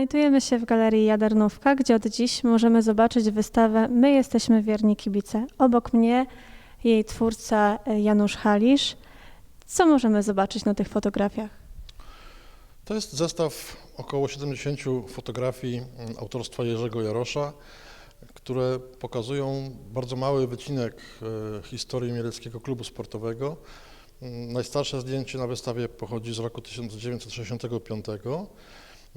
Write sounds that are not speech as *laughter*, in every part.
Znajdujemy się w Galerii Jadernówka, gdzie od dziś możemy zobaczyć wystawę My jesteśmy wierni kibice. Obok mnie jej twórca e, Janusz Halisz. Co możemy zobaczyć na tych fotografiach? To jest zestaw około 70 fotografii mm, autorstwa Jerzego Jarosza, które pokazują bardzo mały wycinek e, historii Mieleckiego Klubu Sportowego. Mm, Najstarsze zdjęcie na wystawie pochodzi z roku 1965.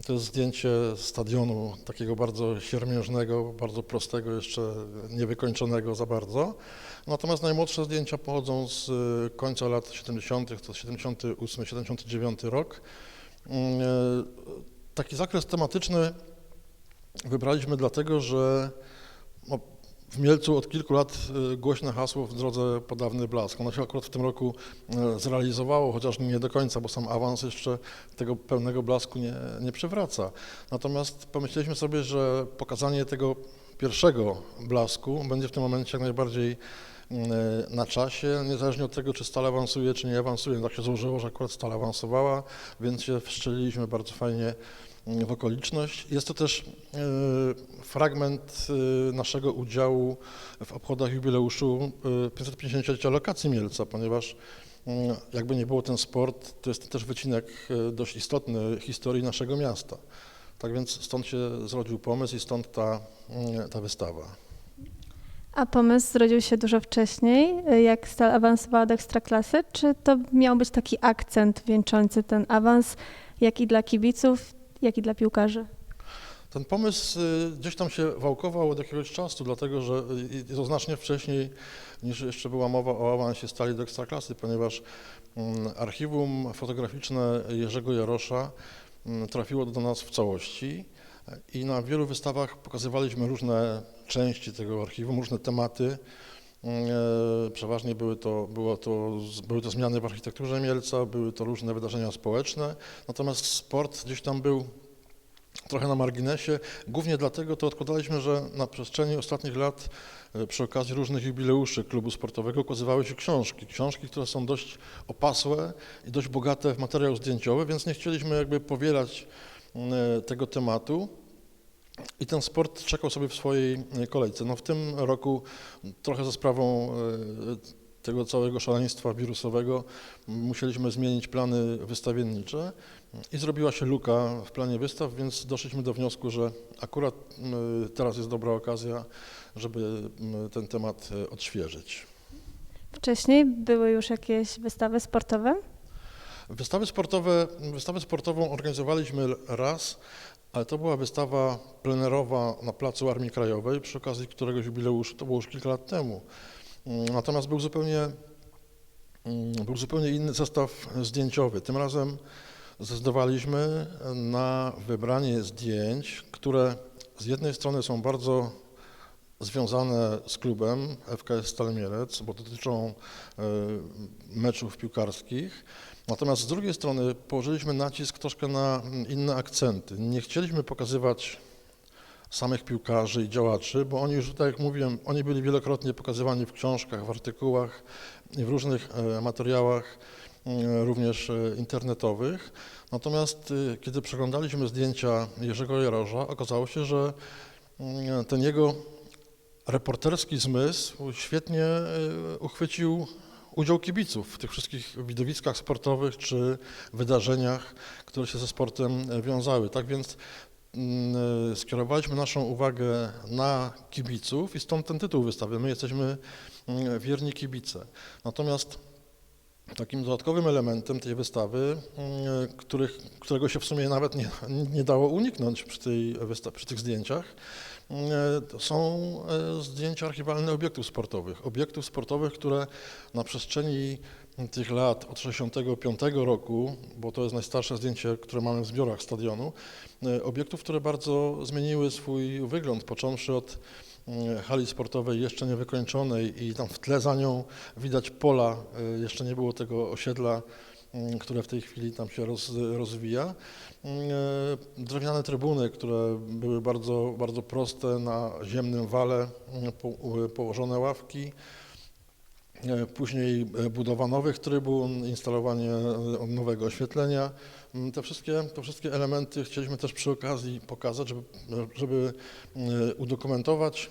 To jest zdjęcie stadionu takiego bardzo siermiężnego, bardzo prostego, jeszcze niewykończonego za bardzo. Natomiast najmłodsze zdjęcia pochodzą z e, końca lat 70., to 78-79 rok. Mm, e, Taki zakres tematyczny wybraliśmy dlatego, że no, w Mielcu od kilku lat e, głośne hasło w drodze podawny blask. Ono się akurat w tym roku e, zrealizowało, chociaż nie do końca, bo sam awans jeszcze tego pełnego blasku nie, nie przywraca. Natomiast pomyśleliśmy sobie, że pokazanie tego pierwszego blasku będzie w tym momencie jak najbardziej e, na czasie, niezależnie od tego, czy stale awansuje, czy nie awansuje. Tak się złożyło, że akurat stale awansowała, więc się wstrzeliliśmy bardzo fajnie w okoliczność. Jest to też e, fragment e, naszego udziału w obchodach jubileuszu e, 550-lecia lokacji Mielca, ponieważ mm, jakby nie było ten sport, to jest też wycinek e, dość istotny historii naszego miasta. Tak więc stąd się zrodził pomysł i stąd ta, mm, ta wystawa. A pomysł zrodził się dużo wcześniej, e, jak Stal awansowała do Ekstraklasy? Czy to miał być taki akcent wieńczący ten awans, jak i dla kibiców, jak i dla piłkarzy? Ten pomysł y, gdzieś tam się wałkował od jakiegoś czasu, dlatego że y, to znacznie wcześniej niż jeszcze była mowa o awansie stali do ekstraklasy, ponieważ mm, archiwum fotograficzne Jerzego Jarosza mm, trafiło do nas w całości i na wielu wystawach pokazywaliśmy różne części tego archiwum, różne tematy. Mm, e, Przeważnie były to, było to, były to zmiany w architekturze Mielca, były to różne wydarzenia społeczne, natomiast sport gdzieś tam był trochę na marginesie. Głównie dlatego to odkładaliśmy, że na przestrzeni ostatnich lat e, przy okazji różnych jubileuszy klubu sportowego ukazywały się książki. Książki, które są dość opasłe i dość bogate w materiał zdjęciowy, więc nie chcieliśmy jakby powielać e, tego tematu. I ten sport czekał sobie w swojej e, kolejce. No w tym roku trochę za sprawą e, tego całego szaleństwa wirusowego musieliśmy zmienić plany wystawiennicze i zrobiła się luka w planie wystaw, więc doszliśmy do wniosku, że akurat m, teraz jest dobra okazja, żeby ten temat e, odświeżyć. Wcześniej były już jakieś wystawy sportowe? Wystawy sportowe, wystawę sportową organizowaliśmy raz, ale to była wystawa plenerowa na Placu Armii Krajowej, przy okazji któregoś jubileuszu, to było już kilka lat temu. Mm, Natomiast był zupełnie, mm, był zupełnie inny zestaw zdjęciowy. Tym razem zdecydowaliśmy na wybranie zdjęć, które z jednej strony są bardzo związane z klubem FKS Stal Mielec, bo dotyczą e, meczów piłkarskich. Natomiast z drugiej strony położyliśmy nacisk troszkę na inne akcenty. Nie chcieliśmy pokazywać samych piłkarzy i działaczy, bo oni już, tak jak mówiłem, oni byli wielokrotnie pokazywani w książkach, w artykułach i w różnych e, materiałach, e, również e, internetowych. Natomiast kiedy przeglądaliśmy zdjęcia Jerzego Jarosza, okazało się, że mm, ten jego reporterski zmysł świetnie e, uchwycił udział kibiców w tych wszystkich widowiskach sportowych czy wydarzeniach, które się ze sportem e, wiązały. Tak więc mm, e, skierowaliśmy naszą uwagę na kibiców i stąd ten tytuł wystawy. My jesteśmy mm, wierni kibice. Natomiast takim dodatkowym elementem tej wystawy, mm, których, którego się w sumie nawet nie, nie dało uniknąć przy, tej przy tych zdjęciach, to są e, zdjęcia archiwalne obiektów sportowych. Obiektów sportowych, które na przestrzeni tych lat od 65 roku, bo to jest najstarsze zdjęcie, które mamy w zbiorach stadionu, e, obiektów, które bardzo zmieniły swój wygląd, począwszy od hali sportowej jeszcze niewykończonej i tam w tle za nią widać pola, jeszcze nie było tego osiedla, które w tej chwili tam się roz, rozwija. Mm, e, Drewniane trybuny, które były bardzo, bardzo proste na ziemnym wale, mm, po, położone ławki, e, później e, budowa nowych trybun, instalowanie nowego oświetlenia. Mm, Te wszystkie, te wszystkie elementy chcieliśmy też przy okazji pokazać, żeby, żeby udokumentować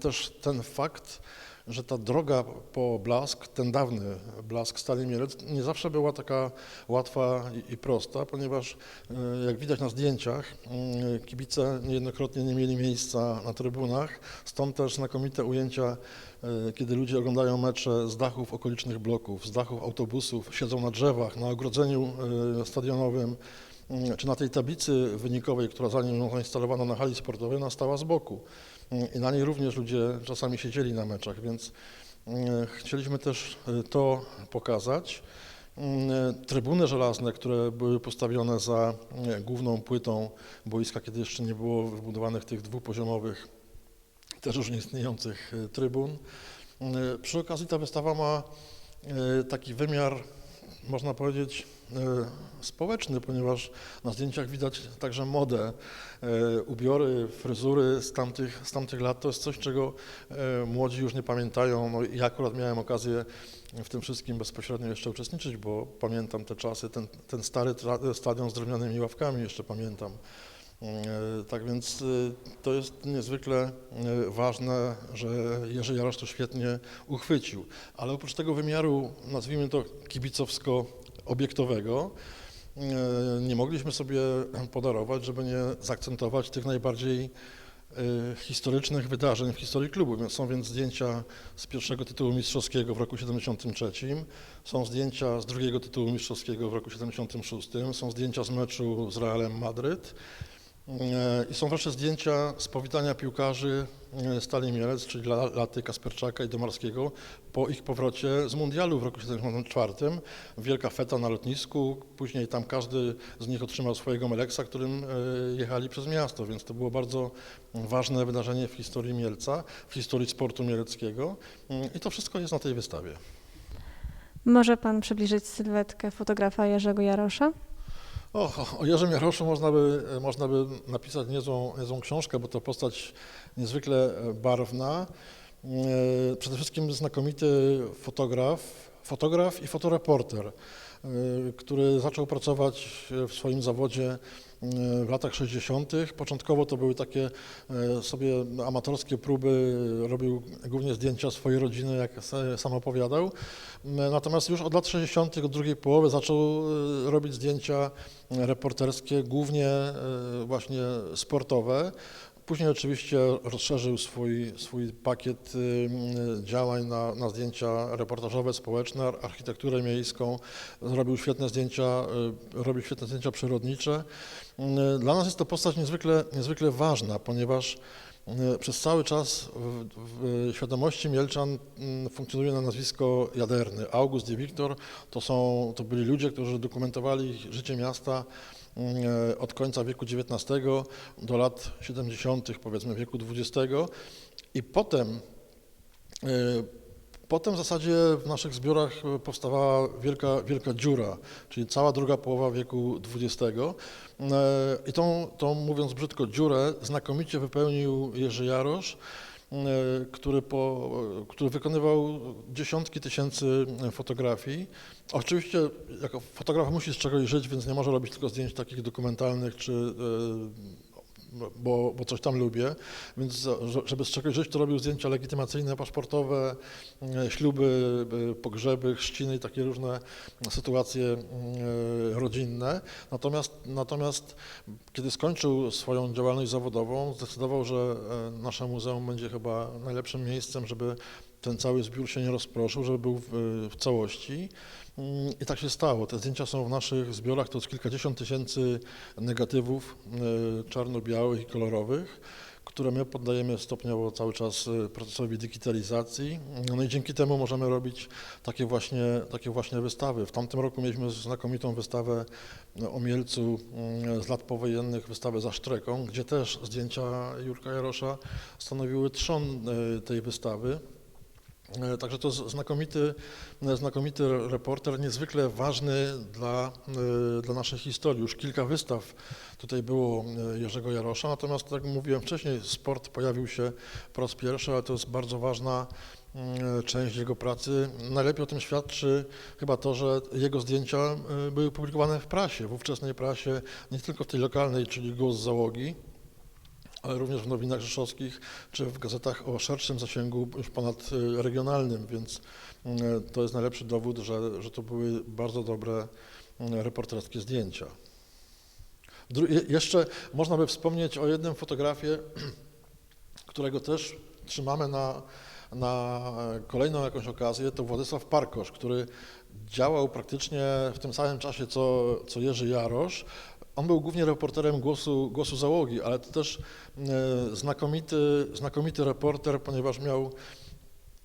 też ten fakt, że ta droga po Blask, ten dawny Blask Stali Mielec, nie zawsze była taka łatwa i, i prosta, ponieważ e, jak widać na zdjęciach, mm, kibice niejednokrotnie nie mieli miejsca na trybunach, stąd też znakomite ujęcia, e, kiedy ludzie oglądają mecze z dachów okolicznych bloków, z dachów autobusów, siedzą na drzewach, na ogrodzeniu e, stadionowym, mm, czy na tej tablicy wynikowej, która zanim ją zainstalowano na hali sportowej, ona stała z boku. Mm, I na niej również ludzie czasami siedzieli na meczach, więc mm, chcieliśmy też e, to pokazać. Mm, Trybuny żelazne, które były postawione za e, główną płytą boiska, kiedy jeszcze nie było wybudowanych tych dwupoziomowych, też już nieistniejących e, trybun. Mm, Przy okazji ta wystawa ma taki wymiar, można powiedzieć, e, społeczny, ponieważ na zdjęciach widać także modę, e, ubiory, fryzury z tamtych, z tamtych lat. To jest coś, czego e, młodzi już nie pamiętają. No, ja akurat miałem okazję w tym wszystkim bezpośrednio jeszcze uczestniczyć, bo pamiętam te czasy, ten, ten stary stadion z drewnianymi ławkami jeszcze pamiętam. E, Tak więc e, to jest niezwykle e, ważne, że Jerzy Jarosz to świetnie uchwycił. Ale oprócz tego wymiaru, nazwijmy to kibicowsko-obiektowego, nie mogliśmy sobie podarować, żeby nie zaakcentować tych najbardziej historycznych wydarzeń w historii klubu. Są więc zdjęcia z pierwszego tytułu mistrzowskiego w roku 73, są zdjęcia z drugiego tytułu mistrzowskiego w roku 76, są zdjęcia z meczu z Realem Madryt. E, I są wreszcie zdjęcia z powitania piłkarzy e, Stali Mielec, czyli La- Laty, Kasperczaka i Domarskiego po ich powrocie z mundialu w roku 1974. Wielka feta na lotnisku, później tam każdy z nich otrzymał swojego Meleksa, którym e, jechali przez miasto, więc to było bardzo ważne wydarzenie w historii Mielca, w historii sportu mieleckiego i to wszystko jest na tej wystawie. Może pan przybliżyć sylwetkę fotografa Jerzego Jarosza? O, o Jerzym Jaroszu można by, można by napisać niezłą, niezłą książkę, bo to postać niezwykle barwna. E, Przede wszystkim znakomity fotograf, fotograf i fotoreporter, e, który zaczął pracować w swoim zawodzie e, w latach 60. Początkowo to były takie e, sobie amatorskie próby, robił głównie zdjęcia swojej rodziny, jak sa- sam opowiadał. Natomiast już od lat 60., od drugiej połowy zaczął e, robić zdjęcia reporterskie, głównie e, właśnie sportowe. Później oczywiście rozszerzył swój, swój pakiet y, działań na, na zdjęcia reportażowe, społeczne, ar- architekturę miejską. Zrobił świetne zdjęcia, y, robił świetne zdjęcia przyrodnicze. Y, Dla nas jest to postać niezwykle, niezwykle ważna, ponieważ y, przez cały czas w, w świadomości Mielczan mm, funkcjonuje na nazwisko Jaderny. August i Wiktor to, są, to byli ludzie, którzy dokumentowali życie miasta e, od końca wieku XIX do lat 70., powiedzmy wieku XX. I potem, e, potem w zasadzie w naszych zbiorach powstawała wielka, wielka dziura, czyli cała druga połowa wieku XX. E, I tą, tą, mówiąc brzydko, dziurę znakomicie wypełnił Jerzy Jarosz, e, który, po, który wykonywał dziesiątki tysięcy fotografii. Oczywiście jako fotograf musi z czegoś żyć, więc nie może robić tylko zdjęć takich dokumentalnych, czy, e, bo, bo coś tam lubię. Więc żeby z czegoś żyć, to robił zdjęcia legitymacyjne, paszportowe, e, śluby, pogrzeby, chrzciny i takie różne sytuacje e, rodzinne. Natomiast, natomiast kiedy skończył swoją działalność zawodową, zdecydował, że e, nasze muzeum będzie chyba najlepszym miejscem, żeby ten cały zbiór się nie rozproszył, żeby był w, w całości. Mm, I tak się stało. Te zdjęcia są w naszych zbiorach, to jest kilkadziesiąt tysięcy negatywów e, czarno-białych i kolorowych, które my poddajemy stopniowo cały czas e, procesowi digitalizacji. No i dzięki temu możemy robić takie właśnie, takie właśnie wystawy. W tamtym roku mieliśmy znakomitą wystawę o Mielcu mm, z lat powojennych, wystawę za Sztreką, gdzie też zdjęcia Jurka Jarosza stanowiły trzon e, tej wystawy. E, Także to znakomity, e, znakomity reporter, niezwykle ważny dla, e, dla naszej historii. Już kilka wystaw tutaj było Jerzego Jarosza, natomiast tak jak mówiłem wcześniej, sport pojawił się po raz pierwszy, ale to jest bardzo ważna mm, część jego pracy. Najlepiej o tym świadczy chyba to, że jego zdjęcia były publikowane w prasie, w ówczesnej prasie, nie tylko w tej lokalnej, czyli Głos Załogi, ale również w nowinach rzeszowskich czy w gazetach o szerszym zasięgu, już ponadregionalnym, więc mm, to jest najlepszy dowód, że, że to były bardzo dobre mm, reporterskie zdjęcia. Dru- je- jeszcze można by wspomnieć o jednym fotografie, *clears throat* którego też trzymamy na, na kolejną jakąś okazję, to Władysław Parkosz, który działał praktycznie w tym samym czasie co, co Jerzy Jarosz. On był głównie reporterem głosu, głosu załogi, ale to też e, znakomity, znakomity reporter, ponieważ miał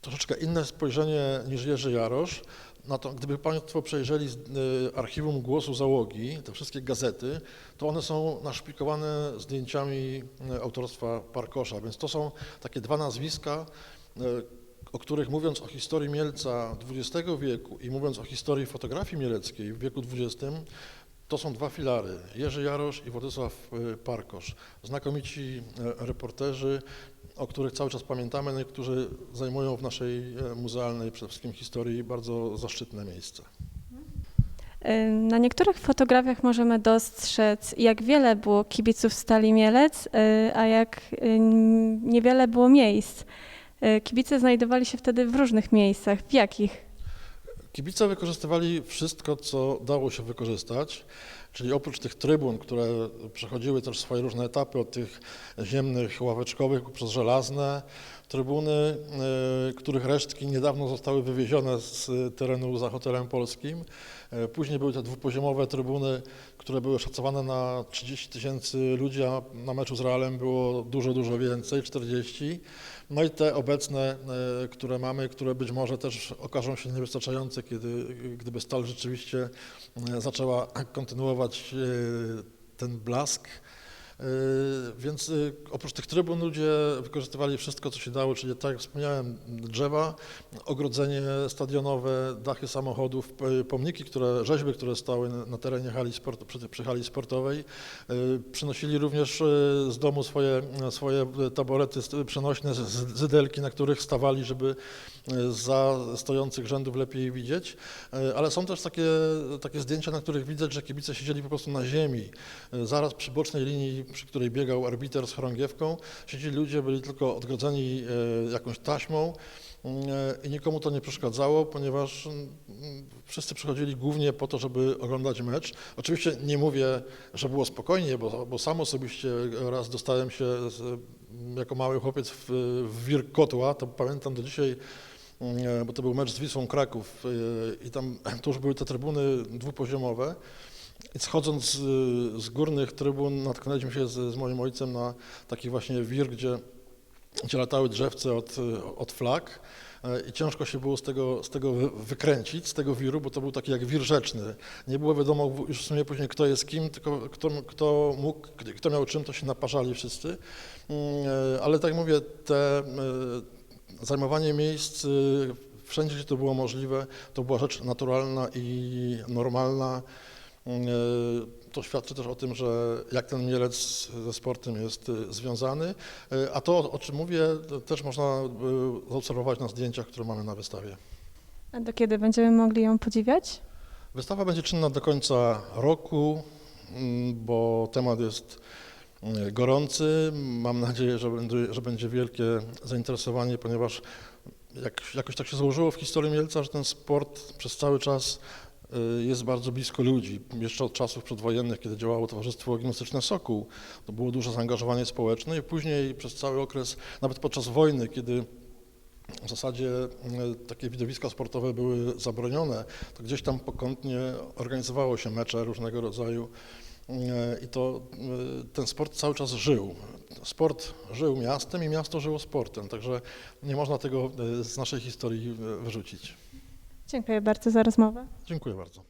troszeczkę inne spojrzenie niż Jerzy Jarosz. Na to, gdyby Państwo przejrzeli e, archiwum głosu załogi, te wszystkie gazety, to one są naszpikowane zdjęciami e, autorstwa Parkosza, więc to są takie dwa nazwiska, o których mówiąc o historii Mielca XX wieku i mówiąc o historii fotografii mieleckiej w wieku XX, to są dwa filary, Jerzy Jarosz i Władysław e, Parkosz. Znakomici e, reporterzy, o których cały czas pamiętamy, no i którzy zajmują w naszej e, muzealnej przede wszystkim historii bardzo zaszczytne miejsce. Y, Na niektórych fotografiach możemy dostrzec, jak wiele było kibiców Stali Mielec, y, a jak y, niewiele było miejsc. Y, Kibice znajdowali się wtedy w różnych miejscach. W jakich? Kibice wykorzystywali wszystko, co dało się wykorzystać, czyli oprócz tych trybun, które przechodziły też swoje różne etapy, od tych ziemnych, ławeczkowych przez żelazne, trybuny, y, których resztki niedawno zostały wywiezione z terenu za hotelem polskim. Y, Później były te dwupoziomowe trybuny, które były szacowane na 30 tysięcy ludzi, a na meczu z Realem było dużo, dużo więcej, 40. No i te obecne, e, które mamy, które być może też okażą się niewystarczające, kiedy, gdyby Stal rzeczywiście e, zaczęła kontynuować e, ten blask. E, Więc e, oprócz tych trybun ludzie wykorzystywali wszystko, co się dało, czyli tak jak wspomniałem, drzewa, ogrodzenie stadionowe, dachy samochodów, pomniki, które, rzeźby, które stały na- terenie hali przy, przy hali sportowej. E, Przynosili również z domu swoje, swoje taborety przenośne, zydelki, na których stawali, żeby za stojących rzędów lepiej widzieć. Ale są też takie, takie zdjęcia, na których widać, że kibice siedzieli po prostu na ziemi. Zaraz przy bocznej linii, przy której biegał arbiter z chorągiewką, siedzieli ludzie, byli tylko odgrodzeni e, jakąś taśmą. Mm, I nikomu to nie przeszkadzało, ponieważ mm, wszyscy przychodzili głównie po to, żeby oglądać mecz. Oczywiście nie mówię, że było spokojnie, bo, bo sam osobiście raz dostałem się jako mały chłopiec w, w wir kotła, to pamiętam do dzisiaj, mm, bo to był mecz z Wisłą Kraków i tam to już były te trybuny dwupoziomowe. Schodząc z, z górnych trybun natknęliśmy się z, z moim ojcem na taki właśnie wir, gdzie gdzie latały drzewce od, od flag e, i ciężko się było z tego, z tego wy- wykręcić, z tego wiru, bo to był taki jak wir rzeczny. Nie było wiadomo już w sumie później kto jest kim, tylko kto, kto mógł, kto miał czym, to się naparzali wszyscy. Mm, e, Ale tak mówię, te e, zajmowanie miejsc wszędzie, gdzie to było możliwe, to była rzecz naturalna i normalna. To świadczy też o tym, że jak ten Mielec ze sportem jest e, związany, E, a to, o czym mówię, też można e, zaobserwować na zdjęciach, które mamy na wystawie. A do kiedy będziemy mogli ją podziwiać? Wystawa będzie czynna do końca roku, mm, bo temat jest gorący. Mam nadzieję, że będzie, że będzie wielkie zainteresowanie, ponieważ jak, jakoś tak się złożyło w historii Mielca, że ten sport przez cały czas y, jest bardzo blisko ludzi. Jeszcze od czasów przedwojennych, kiedy działało Towarzystwo Gimnastyczne Sokół, to było duże zaangażowanie społeczne i później przez cały okres, nawet podczas wojny, kiedy w zasadzie e, takie widowiska sportowe były zabronione, to gdzieś tam pokątnie organizowało się mecze różnego rodzaju e, i to ten sport cały czas żył. Sport żył miastem i miasto żyło sportem, także nie można tego z naszej historii wyrzucić. Dziękuję bardzo za rozmowę. Dziękuję bardzo.